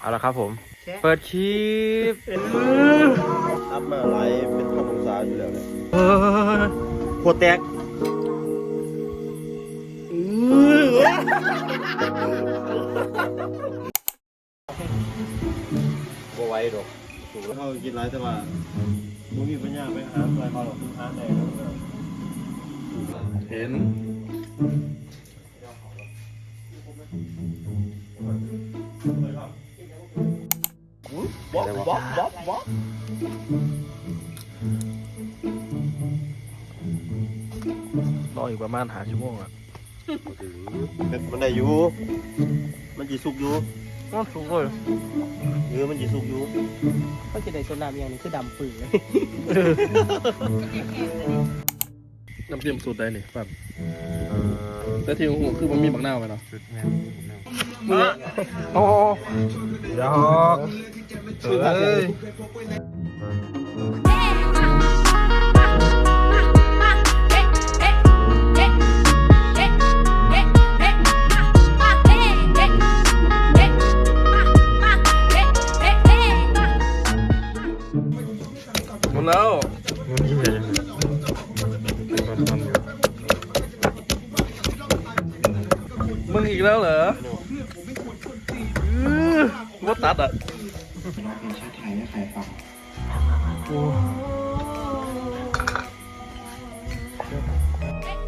เอาละครับผม เปิดคลิปอัพมาไลฟ์เป็นพันองศาอยู่แล้วเนี่ยเออโคตรแตกบ่ไหวดอกถูกแล้วเขากินไรแต่ว่ามึงมีปัญญาไปหาอะไรเขาหรอกหาแต่เห็นบ๊ อบบ๊อบบ๊อบบ๊อบรออีกประมาณหาชั่วโมงอะมันได้อยู่มันจีสุกอยู่โอ้สูงเลยเออมันจีสุกอยู่เขาจะได้โซนน้ำอย่างนี้คือดำปื้อเลยน้ำจิ้มสูตรใดนี่ปั๊บแต่ที่หูคือมันมีบักนาวไปเนาะโอ้ยอกเอ้ย หมดแล้วมึงอีก แล้วเหรออื้อว่าตัดอะ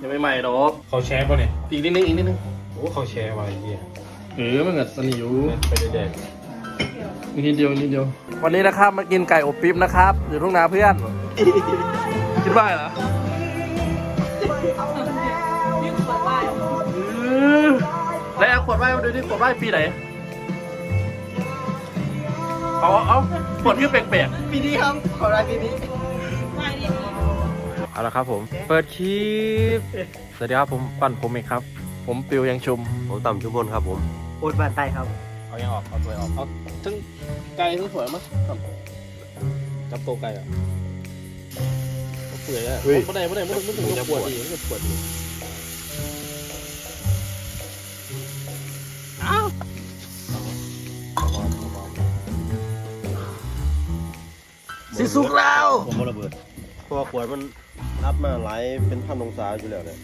ยังไม่ใหม่หรอกเขาแชร์ป่ะเนี่ยอีกนิดนึงอีกนิดนึงโอ้เขาแชร์วะไอ้เหี้ยเออมันก็สนิอยู่ไปเด็กอีกนิดเดียวอีกนิดเดียว วันนี้นะครับมากินไก่อบปิ๊บนะครับ อยู่ทุ่งนาเพื่อน คิดว่าเหรอเออแล้วเอาขวดไว้มาดูดิขวดไว้ปีไหนเอาเอาขวดที่แปลกปีนี้ครับขอรายปีนี้เอาละครับผม เปิดคลิป สวัสดีครับผมปั่นผมเองครับๆผมปิวยังชุม ผมต่ำชุมพลครับผม โอดบานไตครับเอายังออก เอาตัวออก เอาทั้งไก่ทั้งสวยมั้ยครับจับตัวไก่อะ เอาเปื่อยอะเฮ้ย ไม่ได้ไม่ได้ไม่ได้ไม่ได้จะปวดอีกไม่ได้ปวดอีกสิสุกแล้ว ผมบ่ระเบิดเพราะว่าขวดมันอัพมาไลฟ์เป็นพันองศาอยู่แล้วเนี่ย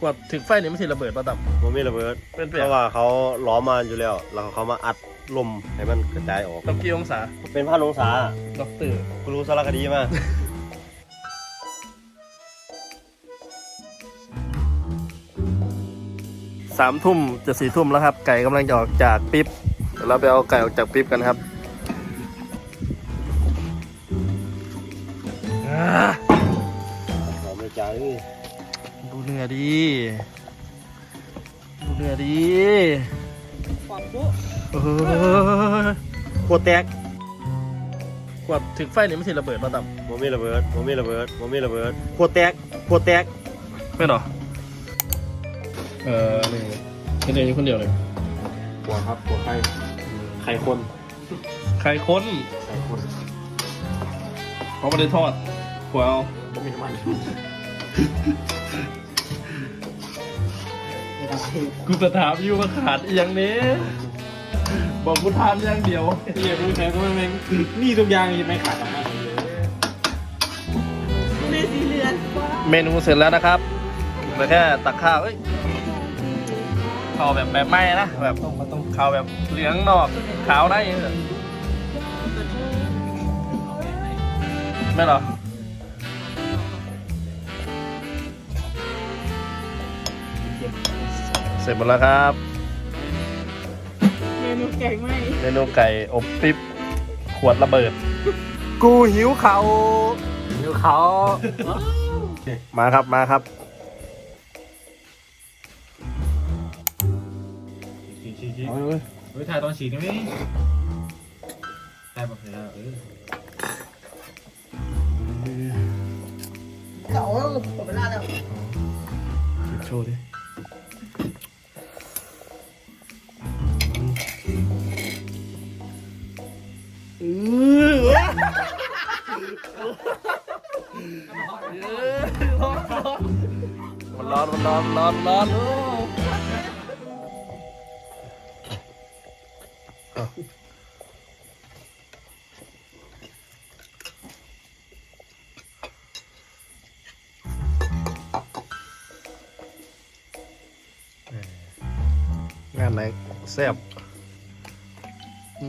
กว่าถึงไฟนี่ไม่ใช่ระเบิดประดับมันไม่ระเบิดเป็นเปเพลี่ยนราะว่าเขาล้อมมาอยู่แล้ว แล้วเขามาอัดลมให้มันกระจายออกต้องกี่องศาเป็นพันองศาด็อกเตอร์กูรู้สารคดีมา สามทุ่มจะสี่ทุ่มแล้วครับ ไก่กำลังจะออกจากปิ๊บเดี๋ยวเราไปเอาไก่ออกจากปิ๊บกันครับอ่าเขาไม่จ่ายเลยดูเนื้อดีดูเนื้อดีความปุ๊เออขวดแตกกว่าถึงไฟนี่ไม่ใช่ระเบิดประดับมันไม่ระเบิดมันไม่ระเบิดมันไม่ระเบิดขวดแตกขวดแตกไม่หรอ เออนี่แค่เดียวอยู่คนเดียวเลยหัวครับหัวไข่ไข่คนไข่ค้นไข่คนเขาไม่ได้ทอดหัวเอาไม่มีน้ำมันกูจะถามอยู่ว่าขาดอหย่างนี้บอกกูทานอย่างเดียวเหี้ยรู้แทนก็ไม่แม่งนี่ทุกอย่างยังไม่ขาดน้ำมันเลยในสีเรือนเมนูเสร็จแล้วนะครับเหลือแค่ตักข้าวเอ้ย ข้าวแบบแบบไหม้นะแบบข้าวแบบเหลืองนอกขาวในเออไม่หรอเสร็จหมดแล้วครับเมนูไก่ไหมเมนูไก่อบปิ๊บขวดระเบิด กูหิวเขาหิวเขามาครับมาครับ ฉีกฉีกฉีกเฮ้ยถ่ายตอนฉีกได้ไหมถ่ายแบบนี้เออเก่าผมเวลาแล้วโชว์ดิมันร้อนมันร้อนร้อนร้อน งานไหนแซ่บอื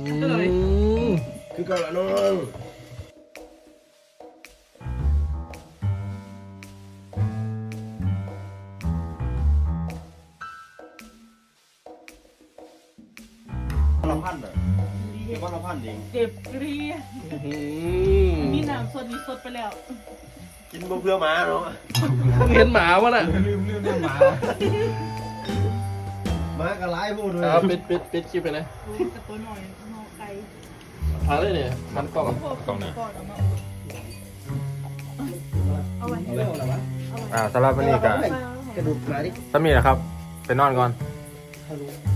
มคือเก่าละน้องวันละพันอะเก็บวันละพันเองเจ็บกรีอืมมีน้ำสดมีสดไปแล้วกินบ่เพื่อหมาเนาะเห็นหมาวะน่ะ ลืมลืมเรื่องหมาห มาก็หลายพูดเลยเอาปิดปิดปิดคลิปไปนะแต่ตัวหน่อยหน่อไก่พาเลยเนี่ยพันกล่องพวกก่อนเอามาเอาไว้เรื่องอะไรวะอ่าสำหรับวันนี้ก็กระดูกมาดิสามีนะครับไปนอนก่อนเ